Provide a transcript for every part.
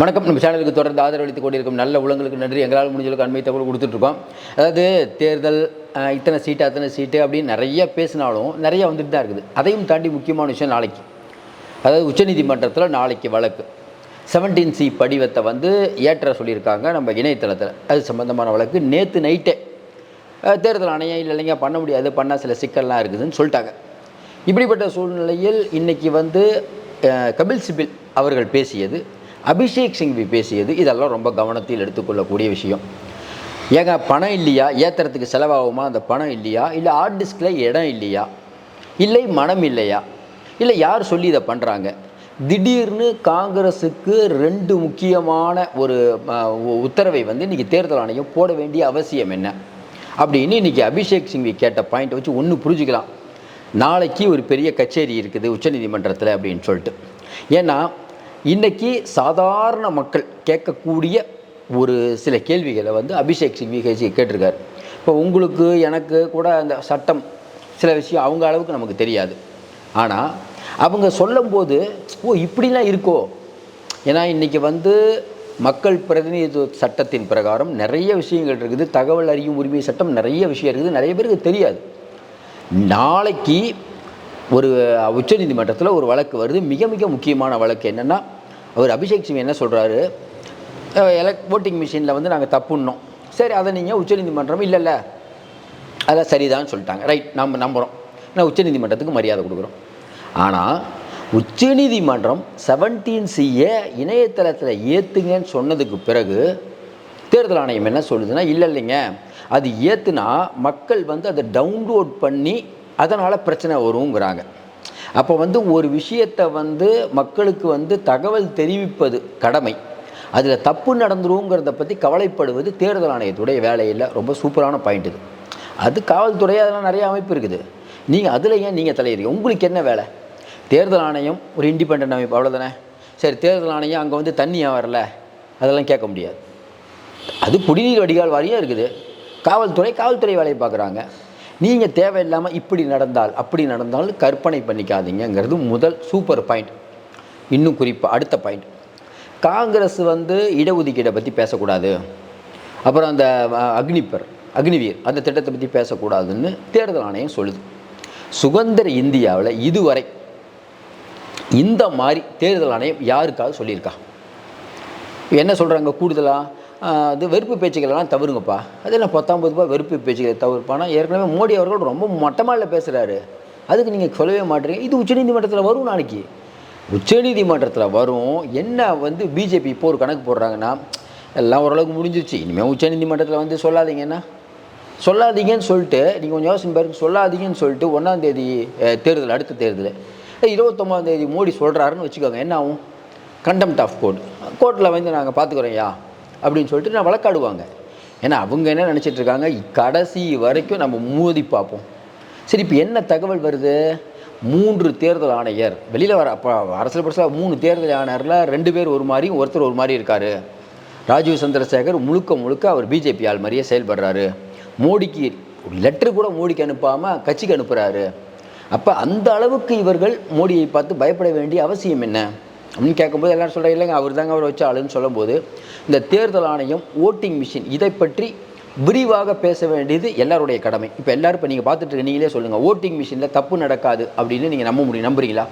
வணக்கம். நம்ம சேனலுக்கு தொடர்ந்து ஆதரவளித்துக் கொண்டிருக்கும் நல்ல உலங்களுக்கு நன்றி. எங்களால் முடிஞ்சளவுக்கு அண்மை தகவல் கொடுத்துட்ருக்கோம். அதாவது தேர்தல் இத்தனை சீட்டு அத்தனை சீட்டு அப்படின்னு நிறைய பேசினாலும் நிறைய வந்துட்டு தான் இருக்குது. அதையும் தாண்டி முக்கியமான விஷயம் நாளைக்கு. அதாவது உச்சநீதிமன்றத்தில் நாளைக்கு வழக்கு. செவன்டீன் சி படிவத்தை வந்து ஏற்ற சொல்லியிருக்காங்க நம்ம இணையதளத்தில். அது சம்மந்தமான வழக்கு. நேற்று நைட்டே தேர்தல் ஆணையம் இல்லை இல்லைங்க பண்ண முடியாது. பண்ணால் சில சிக்கல்லாம் இருக்குதுன்னு சொல்லிட்டாங்க. இப்படிப்பட்ட சூழ்நிலையில் இன்றைக்கி வந்து கபில் சிபில் அவர்கள் பேசியது. அபிஷேக் சிங்வி பேசியது இதெல்லாம் ரொம்ப கவனத்தில் எடுத்துக்கொள்ளக்கூடிய விஷயம். ஏங்க பணம் இல்லையா? ஏத்துறதுக்கு செலவாகுமா? அந்த பணம் இல்லையா? இல்லை ஹார்ட் டிஸ்கில் இடம் இல்லையா? இல்லை மனம் இல்லையா? இல்லை யார் சொல்லி இதை பண்ணுறாங்க திடீர்னு காங்கிரஸுக்கு ரெண்டு முக்கியமான ஒரு உத்தரவை வந்து இன்றைக்கி தேர்தல் ஆணையம் போட வேண்டிய அவசியம் என்ன? அப்படின்னு இன்றைக்கி அபிஷேக் சிங்வி கேட்ட பாயிண்ட் வச்சு ஒன்று புரிஞ்சுக்கலாம். நாளைக்கு ஒரு பெரிய கச்சேரி இருக்குது உச்சநீதிமன்றத்தில் அப்படின்னு சொல்லிட்டு. ஏன்னா இன்றைக்கி சாதாரண மக்கள் கேட்கக்கூடிய ஒரு சில கேள்விகளை வந்து அபிஷேக் சிங் கேசி கேட்டிருக்காரு. இப்போ உங்களுக்கு எனக்கு கூட அந்த சட்டம் சில விஷயம் அவங்க அளவுக்கு நமக்கு தெரியாது. ஆனால் அவங்க சொல்லும்போது ஓ இப்படிலாம் இருக்கோ? ஏன்னா இன்றைக்கி வந்து மக்கள் பிரதிநிதித்துவ சட்டத்தின் பிரகாரம் நிறைய விஷயங்கள் இருக்குது. தகவல் அறியும் உரிமை சட்டம் நிறைய விஷயம் இருக்குது. நிறைய பேருக்கு தெரியாது. நாளைக்கு ஒரு உச்சநீதிமன்றத்தில் ஒரு வழக்கு வருது. மிக மிக முக்கியமான வழக்கு என்னென்னா அவர் அபிஷேக் சிங் என்ன சொல்கிறாரு எலக் ஓட்டிங் மிஷினில் வந்து நாங்கள் தப்புன்னோம் சரி அதை நீங்கள் உச்சநீதிமன்றம் இல்லை இல்லை அதான் சரிதான்னு சொல்லிட்டாங்க. ரைட் நம்ம நம்புகிறோம் நான் உச்சநீதிமன்றத்துக்கு மரியாதை கொடுக்குறோம். ஆனால் உச்சநீதிமன்றம் செவன்டீன் சிஏ இணையதளத்தில் ஏற்றுங்கன்னு சொன்னதுக்கு பிறகு தேர்தல் ஆணையம் என்ன சொல்லுதுன்னா இல்லை இல்லைங்க. அது ஏற்றுனா மக்கள் வந்து அதை டவுன்லோட் பண்ணி அதனால் பிரச்சனை வருங்கிறாங்க. அப்போ வந்து ஒரு விஷயத்தை வந்து மக்களுக்கு வந்து தகவல் தெரிவிப்பது கடமை. அதில் தப்பு நடந்துருங்கிறத பற்றி கவலைப்படுவது தேர்தல் ஆணையத்துடைய வேலையில் ரொம்ப சூப்பரான பாயிண்ட் இது. அது காவல்துறை அதெல்லாம் நிறைய அமைப்பு இருக்குது. நீங்கள் அதில் ஏன் நீங்கள் தலையிறீங்க? உங்களுக்கு என்ன வேலை? தேர்தல் ஆணையம் ஒரு இண்டிபெண்ட் அமைப்பு அவ்வளோதானே சரி தேர்தல் ஆணையம் அங்கே வந்து தண்ணி வரல அதெல்லாம் கேட்க முடியாது. அது குடிநீர் வடிகால் வாரியாக இருக்குது. காவல்துறை காவல்துறை வேலையை பார்க்குறாங்க. நீங்கள் தேவையில்லாமல் இப்படி நடந்தால் அப்படி நடந்தால் கற்பனை பண்ணிக்காதீங்கங்கிறது முதல் சூப்பர் பாயிண்ட் இன்னும் குறிப்பாக அடுத்த பாயிண்ட் காங்கிரஸ் வந்து இடஒதுக்கீடை பற்றி பேசக்கூடாது. அப்புறம் அந்த அக்னிப்பர் அக்னிவீர் அந்த திட்டத்தை பற்றி பேசக்கூடாதுன்னு தேர்தல் ஆணையம் சொல்லுது. சுதந்திர இந்தியாவில் இதுவரை இந்த மாதிரி தேர்தல் ஆணையம் யாருக்காவது சொல்லியிருக்கா? என்ன சொல்கிறாங்க கூடுதலாக அது வெறுப்பு பேச்சுக்களெல்லாம் தவறுங்கப்பா. அது என்ன பத்தொம்பது ரூபாய் வெறுப்பு பேச்சுக்களை தவிர்ப்பானா ஏற்கனவே மோடி அவர்கள் ரொம்ப மட்டமாக பேசுகிறாரு அதுக்கு நீங்கள் சொல்லவே மாட்டீங்க. இது உச்சநீதிமன்றத்தில் வரும் நாளைக்கு. உச்சநீதிமன்றத்தில் வரும். என்ன வந்து பிஜேபி இப்போ ஒரு கணக்கு போடுறாங்கன்னா எல்லாம் ஓரளவுக்கு முடிஞ்சிருச்சு. இனிமேல் உச்சநீதிமன்றத்தில் வந்து சொல்லாதீங்கன்னா சொல்லாதீங்கன்னு சொல்லிட்டு நீங்கள் கொஞ்சம் யோசனை பாருங்க. சொல்லாதீங்கன்னு சொல்லிட்டு ஒன்றாந்தேதி தேர்தல் அடுத்த தேர்தல். இருபத்தொம்பதாம் தேதி மோடி சொல்கிறாருன்னு வச்சுக்கோங்க. என்ன ஆகும்? கண்டெம்ட் ஆஃப் கோர்ட் கோர்ட்டில் வந்து நாங்கள் பார்த்துக்குறோம்யா அப்படின்னு சொல்லிட்டு நான் வழக்காடுவாங்க. ஏன்னா அவங்க என்ன நினச்சிட்டு இருக்காங்க? கடைசி வரைக்கும் நம்ம மோதி பார்ப்போம். சரி இப்போ என்ன தகவல் வருது? மூன்று தேர்தல் ஆணையர். வெளியில் வர அப்போ அரசியல் பரிசில் மூணு தேர்தல் ஆணையரில் ரெண்டு பேர் ஒரு மாதிரி ஒருத்தர் ஒரு மாதிரி இருக்கார். ராஜீவ் சந்திரசேகர் முழுக்க முழுக்க அவர் பிஜேபி ஆள் மாதிரியே செயல்படுறாரு. மோடிக்கு ஒரு லெட்டர் கூட மோடிக்கு அனுப்பாமல் கட்சிக்கு அனுப்புகிறாரு அப்போ அந்த அளவுக்கு இவர்கள் மோடியை பார்த்து பயப்பட வேண்டிய அவசியம் என்ன? அப்படின்னு கேட்கும்போது எல்லாரும் சொல்கிறாங்க இல்லைங்க அவர் தாங்க அவர் வச்ச ஆளுன்னு சொல்லும்போது இந்த தேர்தல் ஆணையம் ஓட்டிங் மிஷின் இதை பற்றி விரிவாக பேச வேண்டியது எல்லாருடைய கடமை. இப்போ எல்லோரும் இப்போ நீங்கள் பார்த்துட்டு இருக்க நீங்களே சொல்லுங்கள் ஓட்டிங் மிஷினில் தப்பு நடக்காது அப்படின்னு நீங்கள் நம்ப முடியும் நம்புறீங்களா?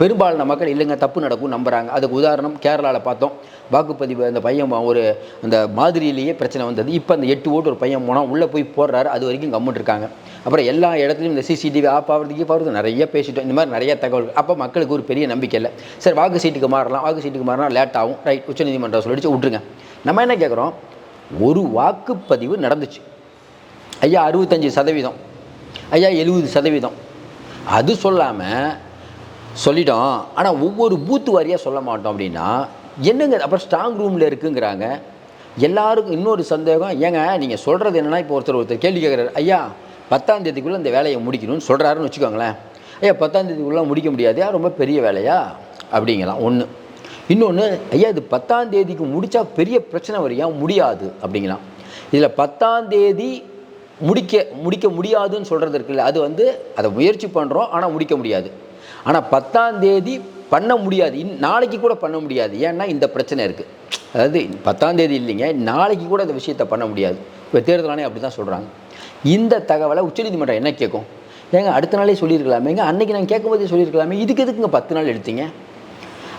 பெரும்பாலான மக்கள் இல்லைங்க தப்பு நடக்கும் நம்புகிறாங்க அதுக்கு உதாரணம் கேரளாவில் பார்த்தோம். வாக்குப்பதிவு அந்த பையன் ஒரு அந்த மாதிரியிலேயே பிரச்சனை வந்தது. இப்போ அந்த எட்டு ஓட்டு ஒரு பையன் போனால் உள்ளே போய் போடுறாரு. அது வரைக்கும் கம்முட்டு இருக்காங்க. அப்புறம் எல்லா இடத்துலையும் இந்த சிசிடிவி ஆப் ஆகிறதுக்கு போகிறது நிறைய பேசிட்டோம். இந்த மாதிரி நிறைய தகவல் அப்போ மக்களுக்கு ஒரு பெரிய நம்பிக்கை இல்லை. சரி வாக்கு சீட்டுக்கு மாறலாம். வாக்கு சீட்டுக்கு மாறினா லேட் ஆகும். ரைட் உச்சநீதிமன்றம் சொல்லிட்டு விட்ருங்க நம்ம என்ன கேட்குறோம் ஒரு வாக்குப்பதிவு நடந்துச்சு. ஐயா அறுபத்தஞ்சி சதவீதம். ஐயா எழுபது சதவீதம். அது சொல்லாமல் சொல்லிட்டோம். ஆனால் ஒவ்வொரு பூத்து வாரியாக சொல்ல மாட்டோம் அப்படின்னா என்னங்க அப்புறம் ஸ்ட்ராங் ரூமில் இருக்குங்கிறாங்க. எல்லாருக்கும் இன்னொரு சந்தேகம் ஏங்க நீங்கள் சொல்கிறது என்னென்னா இப்போ ஒருத்தர் ஒருத்தர் கேள்வி கேட்குறாரு ஐயா பத்தாம் தேதிக்குள்ளே இந்த வேலையை முடிக்கணும்னு சொல்கிறாருன்னு வச்சுக்கோங்களேன். ஐயா பத்தாம் தேதிக்குள்ளே முடிக்க முடியாதையா ரொம்ப பெரிய வேலையா? அப்படிங்கலாம். ஒன்று இன்னொன்று ஐயா இது பத்தாம் தேதிக்கு முடித்தா பெரிய பிரச்சனை வரையா? முடியாது. அப்படிங்கலாம். இதில் பத்தாம் தேதி முடிக்க முடிக்க முடியாதுன்னு சொல்கிறது இருக்குல்ல அது வந்து அதை முயற்சி பண்ணுறோம் ஆனால் முடிக்க முடியாது. ஆனால் பத்தாம் தேதி பண்ண முடியாது. இன் நாளைக்கு கூட பண்ண முடியாது. ஏன்னா இந்த பிரச்சனை இருக்குது அதாவது பத்தாம் தேதி இல்லைங்க. நாளைக்கு கூட இந்த விஷயத்தை பண்ண முடியாது. இப்போ தேர்தல் ஆணையம் அப்படி தான் சொல்கிறாங்க இந்த தகவலை உச்சநீதிமன்றம் என்ன கேட்கும் ஏங்க அடுத்த நாளே சொல்லியிருக்கலாமேங்க அன்னைக்கு நாங்கள் கேட்கும்போதே சொல்லியிருக்கலாமே. இதுக்கு எதுக்குங்க பத்து நாள் எடுத்தீங்க?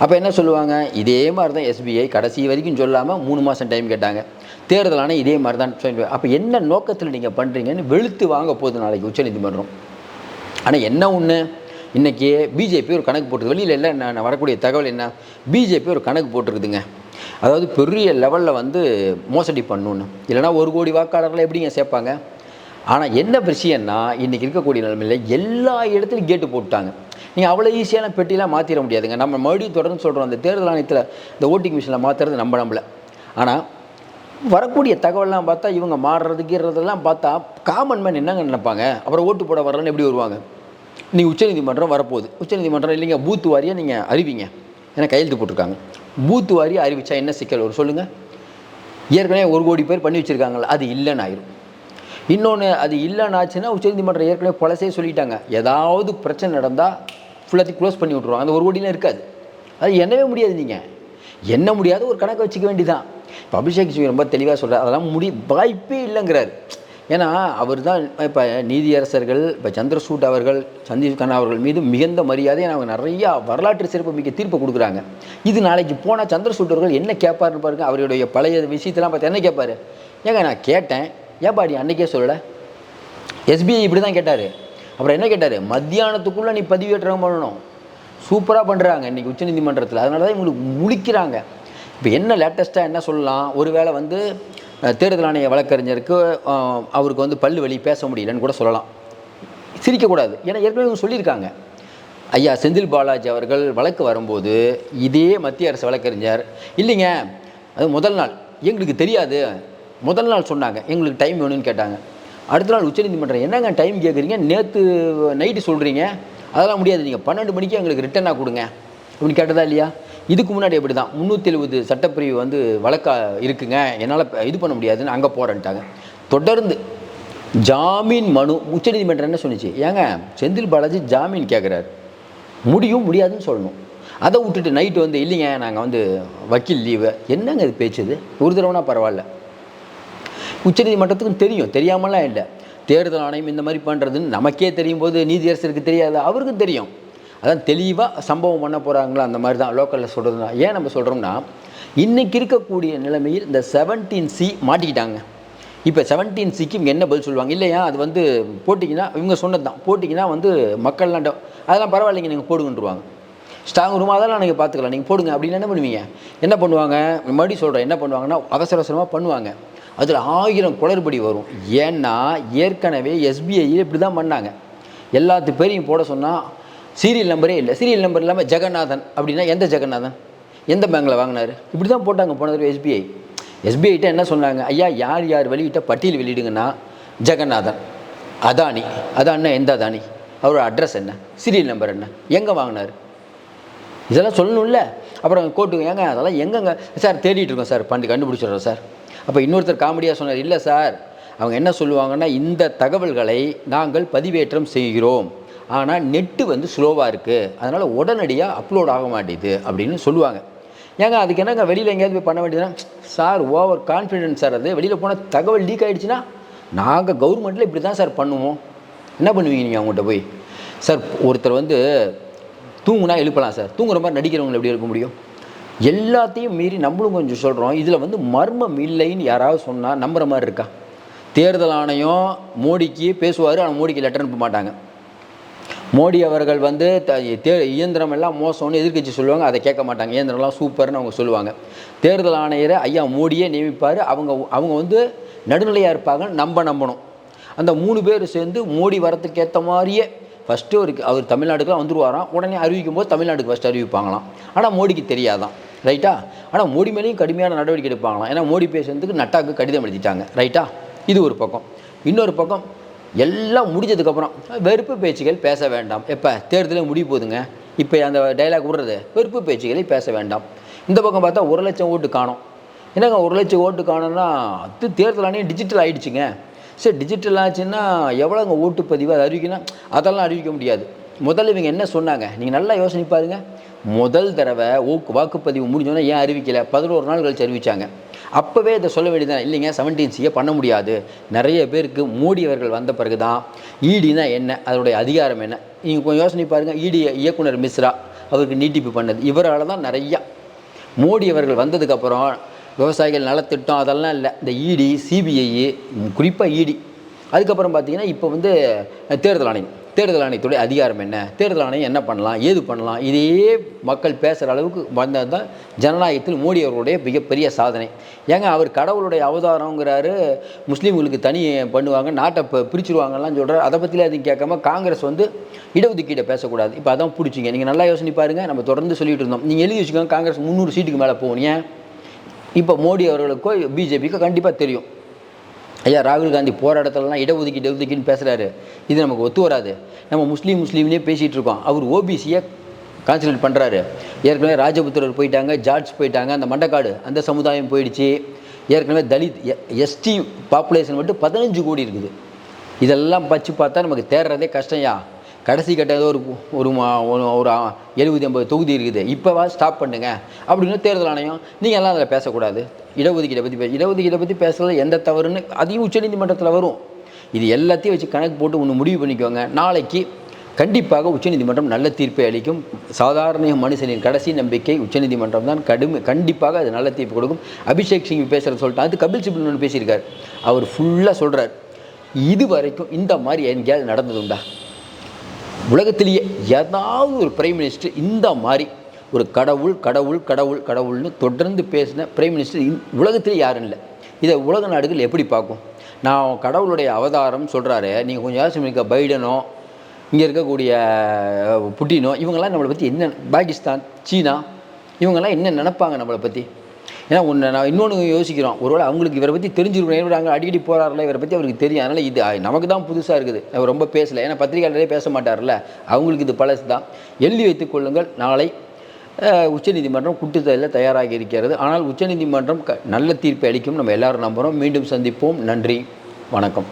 அப்போ என்ன சொல்லுவாங்க? இதே மாதிரி தான் எஸ்பிஐ கடைசி வரைக்கும் சொல்லாமல் மூணு மாதம் டைம் கேட்டாங்க. தேர்தலானே இதே மாதிரி தான் அப்போ என்ன நோக்கத்தில் நீங்கள் பண்ணுறீங்கன்னு வெளுத்து வாங்க போகுது நாளைக்கு உச்சநீதிமன்றம் ஆனால் என்ன ஒன்று இன்றைக்கி பிஜேபி ஒரு கணக்கு போட்டுருது வெளியில் இல்லை நான் வரக்கூடிய தகவல் என்ன? பிஜேபி ஒரு கணக்கு போட்டிருக்குதுங்க. அதாவது பெரிய லெவலில் வந்து மோசடி பண்ணணுன்னு இல்லைனா ஒரு கோடி வாக்காளர்களை எப்படிங்க சேர்ப்பாங்க? ஆனால் என்ன விஷயம்னா இன்றைக்கி இருக்கக்கூடிய நிலைமையில் எல்லா இடத்துலையும் கேட்டு போட்டாங்க நீங்கள் அவ்வளோ ஈஸியான பெட்டிலாம் மாற்றிட முடியாதுங்க. நம்ம மறுபடியும் தொடர்ந்து சொல்கிறோம் அந்த தேர்தல் ஆணையத்தில் இந்த ஓட்டிங் மிஷினில் மாற்றுறது நம்ம நம்மளை ஆனால் வரக்கூடிய தகவல்லாம் பார்த்தா இவங்க மாறுறதுக்கிறதெல்லாம் பார்த்தா காமன் மேன் என்னங்க நினைப்பாங்க? அப்புறம் ஓட்டு போட வரலன்னு எப்படி வருவாங்க? நீ உச்சநீதிமன்றம் வரப்போகுது. உச்சநீதிமன்றம் இல்லைங்க பூத்து வாரியாக நீங்கள் அறிவிங்க. ஏன்னா கையெழுத்து போட்டிருக்காங்க. பூத்து வாரியாக அறிவிச்சா என்ன சிக்கல் வரும் சொல்லுங்கள் ஏற்கனவே ஒரு கோடி பேர் பண்ணி வச்சுருக்காங்களா அது இல்லைன்னு ஆயிரும். இன்னொன்று அது இல்லைன்னு ஆச்சுன்னா உச்சநீதிமன்றம் ஏற்கனவே பழசே சொல்லிட்டாங்க. ஏதாவது பிரச்சனை நடந்தால் ஃபுல்லாத்தையும் க்ளோஸ் பண்ணி விட்ருவாங்க அந்த ஒரு கோடிலாம் இருக்காது. அது என்னவே முடியாது நீங்கள் என்ன முடியாத ஒரு கணக்கை வச்சுக்க வேண்டியதான் இப்போ அபிஷேக் சிங் ரொம்ப தெளிவாக சொல்கிறார் அதெல்லாம் முடி வாய்ப்பே இல்லைங்கிறார். ஏன்னா அவர் தான் இப்போ நீதியரசர்கள் இப்போ சந்திரசூட் அவர்கள் சந்தீப் கண்ணா அவர்கள் மீது மிகுந்த மரியாதை அவங்க நிறையா வரலாற்று சிறப்பு மிக்க தீர்ப்பு கொடுக்குறாங்க. இது நாளைக்கு போனால் சந்திரசூட் அவர்கள் என்ன கேட்பாருன்னு பாருங்க அவருடைய பழைய விஷயத்தெல்லாம் பார்த்து என்ன கேட்பாரு? ஏங்க நான் கேட்டேன். ஏன்பா நீ அன்றைக்கே சொல்லலை? எஸ்பிஐ இப்படி தான் கேட்டார். அப்புறம் என்ன கேட்டார்? மத்தியானத்துக்குள்ளே நீ பதிவேற்றம் பண்ணணும். சூப்பராக பண்ணுறாங்க இன்றைக்கி உச்சநீதிமன்றத்தில் அதனால தான் இவங்களுக்கு முழிக்கிறாங்க. இப்போ என்ன லேட்டஸ்ட்டாக என்ன சொல்லலாம்? ஒருவேளை வந்து தேர்தல் ஆணைய வழக்கறிஞருக்கு அவருக்கு வந்து பல்லு வழி பேச முடியலன்னு கூட சொல்லலாம். சிரிக்கக்கூடாது ஏன்னா ஏற்கனவே இவங்க சொல்லியிருக்காங்க. ஐயா செந்தில் பாலாஜி அவர்கள் வழக்கு வரும்போது இதே மத்திய அரசு வழக்கறிஞர் இல்லைங்க அது முதல் நாள். எங்களுக்கு தெரியாது. முதல் நாள் சொன்னாங்க. எங்களுக்கு டைம் வேணும்னு கேட்டாங்க. அடுத்த நாள் உச்சநீதிமன்றம் என்னங்க டைம் கேட்குறீங்க நேற்று நைட்டு சொல்கிறீங்க அதெல்லாம் முடியாது. நீங்கள் பன்னெண்டு மணிக்கு எங்களுக்கு ரிட்டனாக கொடுங்க. அப்படின்னு கேட்டதா இல்லையா? இதுக்கு முன்னாடி எப்படி தான் முந்நூற்றி எழுபது சட்டப்பிரிவு வந்து வழக்கா இருக்குங்க. என்னால் இது பண்ண முடியாதுன்னு அங்கே போகிறேன்ட்டாங்க தொடர்ந்து ஜாமீன் மனு உச்சநீதிமன்றம் என்ன சொன்னிச்சு? ஏங்க செந்தில் பாலாஜி ஜாமீன் கேட்குறாரு முடியும் முடியாதுன்னு சொல்லணும். அதை விட்டுட்டு நைட்டு வந்து இல்லைங்க நாங்கள் வந்து வக்கீல் லீவு என்னங்க இது பேச்சுது ஒரு தடவைனா பரவாயில்ல. உச்சநீதிமன்றத்துக்கும் தெரியும். தெரியாமலாம் இல்லை. தேர்தல் ஆணையம் இந்த மாதிரி பண்ணுறதுன்னு நமக்கே தெரியும் போது நீதியரசருக்கு தெரியாது அவருக்கும் தெரியும். அதான் தெளிவாக சம்பவம் பண்ண போகிறாங்களா அந்த மாதிரி தான் லோக்கலில் சொல்கிறதுனா ஏன் நம்ம சொல்கிறோம்னா இன்றைக்கி இருக்கக்கூடிய நிலைமையில் இந்த செவன்டீன் சி மாட்டிக்கிட்டாங்க. இப்போ செவன்டீன் சிக்கு இவங்க என்ன பதில் சொல்லுவாங்க? இல்லையா அது வந்து போட்டிங்கன்னா இவங்க சொன்னது தான். போட்டிங்கன்னா வந்து மக்கள்லாம் அதெல்லாம் பரவாயில்லைங்க நீங்கள் போடுங்கன்றுவாங்க. ஸ்ட்ராங் ரூமாக அதெல்லாம் நீங்கள் பார்த்துக்கலாம் நீங்கள் போடுங்க அப்படின்னு என்ன பண்ணுவீங்க? என்ன பண்ணுவாங்க? மறுபடியும் சொல்கிறேன் என்ன பண்ணுவாங்கன்னா அவசர அவசரமாக பண்ணுவாங்க. அதில் ஆயிரம் குளறுபடி வரும். ஏன்னா ஏற்கனவே எஸ்பிஐயில் இப்படி தான் பண்ணாங்க. எல்லாத்து பேரையும் போட சொன்னால் சீரியல் நம்பரே இல்லை. சீரியல் நம்பர் இல்லாமல் ஜெகநாதன் அப்படின்னா எந்த ஜெகநாதன்? எந்த பேங்கில் வாங்கினாரு? இப்படி தான் போட்டாங்க. போன தடவை எஸ்பிஐ எஸ்பிஐட்ட என்ன சொன்னாங்க? ஐயா யார் யார் வெளியிட்ட பட்டியல் வெளியிடுங்கன்னா ஜெகநாதன். அதானி. அதான்னா எந்த அதானி? அவரோட அட்ரஸ் என்ன? சீரியல் நம்பர் என்ன? எங்கே வாங்கினார்? இதெல்லாம் சொல்லணும்ல. அப்புறம் கோர்ட்டுக்கு ஏங்க? அதெல்லாம் எங்கங்க? சார் தேடிட்டு இருக்கோம் சார். பண்ணி கண்டுபிடிச்சிடுறோம் சார். அப்போ இன்னொருத்தர் காமெடியாக சொன்னார் இல்லை சார். அவங்க என்ன சொல்லுவாங்கன்னா இந்த தகவல்களை நாங்கள் பதிவேற்றம் செய்கிறோம். ஆனால் நெட்டு வந்து ஸ்லோவாக இருக்குது அதனால் உடனடியாக அப்லோட் ஆக மாட்டேது அப்படின்னு சொல்லுவாங்க. ஏங்க அதுக்கு என்னங்க வெளியில் எங்கேயாவது போய் பண்ண வேண்டியதுன்னா சார் ஓவர் கான்ஃபிடென்ஸ் சார் அது. வெளியில் போனால் தகவல் லீக் ஆகிடுச்சுன்னா நாங்கள் கவர்மெண்ட்டில் இப்படி தான் சார் பண்ணுவோம். என்ன பண்ணுவீங்க நீங்கள் அவங்ககிட்ட போய்? சார் ஒருத்தர் வந்து தூங்குனா எழுப்பலாம் சார் தூங்குற மாதிரி நடிக்கிறவங்களை எப்படி இருக்க முடியும்? எல்லாத்தையும் மீறி நம்மளும் கொஞ்சம் சொல்கிறோம் இதில் வந்து மர்மம் இல்லைன்னு யாராவது சொன்னால் நம்புகிற மாதிரி இருக்கா? தேர்தல் ஆணையம் மோடிக்கு பேசுவார் ஆனால் மோடிக்கு லெட்டர் அனுப்ப மாட்டாங்க. மோடி அவர்கள் வந்து த தே இயந்திரம் எல்லாம் மோசம்னு எதிர்க்கட்சி சொல்லுவாங்க அதை கேட்க மாட்டாங்க. இயந்திரம்லாம் சூப்பர்னு அவங்க சொல்லுவாங்க. தேர்தல் ஆணையரை ஐயா மோடியே நியமிப்பார். அவங்க அவங்க வந்து நடுநிலையாக இருப்பாங்க நம்ப நம்பணும். அந்த மூணு பேர் சேர்ந்து மோடி வரத்துக்கு ஏற்ற மாதிரியே ஃபஸ்ட்டு ஒரு அவர் தமிழ்நாடுக்குலாம் வந்துருவாராம். உடனே அறிவிக்கும் போது தமிழ்நாட்டுக்கு ஃபஸ்ட்டு அறிவிப்பாங்களாம். ஆனால் மோடிக்கு தெரியாதான் ரைட்டா ஆனால் மோடி மேலேயும் கடுமையான நடவடிக்கை எடுப்பாங்களாம். ஏன்னா மோடி பேசுறதுக்கு நட்டாக்கு கடிதம் எழுதிட்டாங்க. ரைட்டா இது ஒரு பக்கம். இன்னொரு பக்கம் எல்லாம் முடிஞ்சதுக்கப்புறம் வெறுப்பு பேச்சுகள் பேச வேண்டாம். எப்போ? தேர்தலே முடிவு போதுங்க இப்போ அந்த டைலாக் விடுறது. வெறுப்பு பேச்சுகளை பேச வேண்டாம். இந்த பக்கம் பார்த்தா ஒரு லட்சம் ஓட்டு காணும். என்னங்க ஒரு லட்சம் ஓட்டு காணும்னா அது தேர்தல் டிஜிட்டல் ஆகிடுச்சுங்க சரி டிஜிட்டல் ஆச்சுன்னா எவ்வளோங்க ஓட்டுப்பதிவு அதை அறிவிக்கணும். அதெல்லாம் அறிவிக்க முடியாது. முதல்ல இவங்க என்ன சொன்னாங்க? நீங்கள் நல்லா யோசனை பாருங்க. முதல் தடவை ஓக்கு வாக்குப்பதிவு முடிஞ்சோன்னே ஏன் அறிவிக்கலை? பதினோரு நாள் கழிச்சு அறிவிச்சாங்க. அப்போவே இதை சொல்ல வேண்டியதுதான். இல்லைங்க செவன்டீன் சியை பண்ண முடியாது. நிறைய பேருக்கு மூடியவர்கள் வந்த பிறகு தான் ஈடினா என்ன அதனுடைய அதிகாரம் என்ன? நீங்கள் கொஞ்சம் யோசனை பாருங்கள் இடி இயக்குனர் மிஸ்ரா அவருக்கு நீட்டிப்பு பண்ணது. இவரால் தான் நிறையா மோடி அவர்கள் வந்ததுக்கப்புறம் விவசாயிகள் நலத்திட்டம் அதெல்லாம் இல்லை. இந்த இடி சிபிஐ குறிப்பாக இடி அதுக்கப்புறம் பார்த்தீங்கன்னா இப்போ வந்து தேர்தல் ஆணையம். தேர்தல் ஆணையத்துடைய அதிகாரம் என்ன? தேர்தல் ஆணையம் என்ன பண்ணலாம்? ஏது பண்ணலாம்? இதையே மக்கள் பேசுகிற அளவுக்கு வந்தது தான் ஜனநாயகத்தில் மோடி அவர்களுடைய மிகப்பெரிய சாதனை. ஏங்க அவர் கடவுளுடைய அவதாரங்கிறாரு முஸ்லீம்களுக்கு தனி பண்ணுவாங்க நாட்டை இப்போ பிரிச்சுருவாங்கலாம் சொல்கிறார் அதை பற்றிலாம் எதுவும் கேட்காம காங்கிரஸ் வந்து இடஒதுக்கீடை பேசக்கூடாது. இப்போ அதான் பிடிச்சிங்க. நீங்கள் நல்லா யோசனை பாருங்கள் நம்ம தொடர்ந்து சொல்லிட்டு இருந்தோம். நீங்கள் எழுதி வச்சுக்கோங்க காங்கிரஸ் முந்நூறு சீட்டுக்கு மேலே போகணும் ஏன்? இப்போ மோடி அவர்களுக்கோ பிஜேபிக்கோ கண்டிப்பாக தெரியும். ஐயா ராகுல் காந்தி போராட்டத்திலலாம் இடஒதுக்கீடு இடஒதுக்கீடுன்னு பேசுகிறாரு இது நமக்கு ஒத்து வராது. நம்ம முஸ்லீம் முஸ்லீம்னே பேசிகிட்டு இருக்கோம். அவர் ஓபிசியை கான்சன்ட்ரேட் பண்ணுறாரு ஏற்கனவே ராஜபுத்திரர் போயிட்டாங்க ஜார்ஜ் போயிட்டாங்க அந்த மண்டக்காடு அந்த சமுதாயம் போயிடுச்சு. ஏற்கனவே தலித் எஸ்டி பாப்புலேஷன் மட்டும் பதினஞ்சு கோடி இருக்குது. இதெல்லாம் பச்சு பார்த்தா நமக்கு தேடுறதே கஷ்டம்யா கடைசி கட்ட ஏதோ ஒரு ஒரு மா- ஒரு ஒரு எழுபது ஐம்பது தொகுதி இருக்குது. இப்போவா ஸ்டாப் பண்ணுங்க. அப்படின்னு தேர்தல் ஆணையம் நீங்கள் எல்லாம் அதில் பேசக்கூடாது. இடஒதுக்கீடை பற்றி பே இடஒதுக்கீடை பற்றி பேசுகிறது எந்த தவறுன்னு அதையும் உச்சநீதிமன்றத்தில் வரும். இது எல்லாத்தையும் வச்சு கணக்கு போட்டு ஒன்று முடிவு பண்ணிக்கோங்க. நாளைக்கு கண்டிப்பாக உச்சநீதிமன்றம் நல்ல தீர்ப்பை அளிக்கும். சாதாரண மனுஷனின் கடைசி நம்பிக்கை உச்சநீதிமன்றம் தான். கடுமை கண்டிப்பாக அது நல்ல தீர்ப்பு கொடுக்கும். அபிஷேக் சிங் பேசுகிறத சொல்லிட்டு அது கபில் சிபில் பேசியிருக்கார். அவர் ஃபுல்லாக சொல்கிறார் இது வரைக்கும் இந்த மாதிரி எங்கேயாவது நடந்ததுண்டா? உலகத்திலேயே ஏதாவது ஒரு பிரைம் மினிஸ்டர் இந்த மாதிரி ஒரு கடவுள் கடவுள் கடவுள் கடவுள்னு தொடர்ந்து பேசின பிரைம் மினிஸ்டர் உலகத்திலே யாரும் இல்லை. இதை உலக நாடுகள் எப்படி பார்க்கும்? நான் கடவுளுடைய அவதாரம் சொல்கிறாரு நீங்கள் கொஞ்சம் யோசனை இருக்க பைடனோ இங்கே இருக்கக்கூடிய புட்டினோ இவங்கெல்லாம் நம்மளை பற்றி என்ன பாகிஸ்தான் சீனா இவங்கெல்லாம் என்ன நினைப்பாங்க நம்மளை பற்றி ஏன்னா ஒன்று நான் இன்னொன்று யோசிக்கிறோம். ஒருவேளை அவங்களுக்கு இவரை பற்றி தெரிஞ்சிருக்கணும். இவர் அங்கே அடிக்கடி போகிறாருல இவரை பற்றி அவருக்கு தெரியும். அதனால் இது நமக்கு தான் புதுசாக இருக்குது. அவர் ரொம்ப பேசலை. ஏன்னா பத்திரிகையாளரே பேச மாட்டார்ல அவங்களுக்கு இது பழசு தான் எழுதி வைத்துக் கொள்ளுங்கள். நாளை உச்சநீதிமன்றம் குட்டுத்தலில் தயாராகி இருக்கிறது. ஆனால் உச்சநீதிமன்றம் க நல்ல தீர்ப்பை அளிக்கும். நம்ம எல்லாரும் நம்புகிறோம் மீண்டும் சந்திப்போம். நன்றி. வணக்கம்.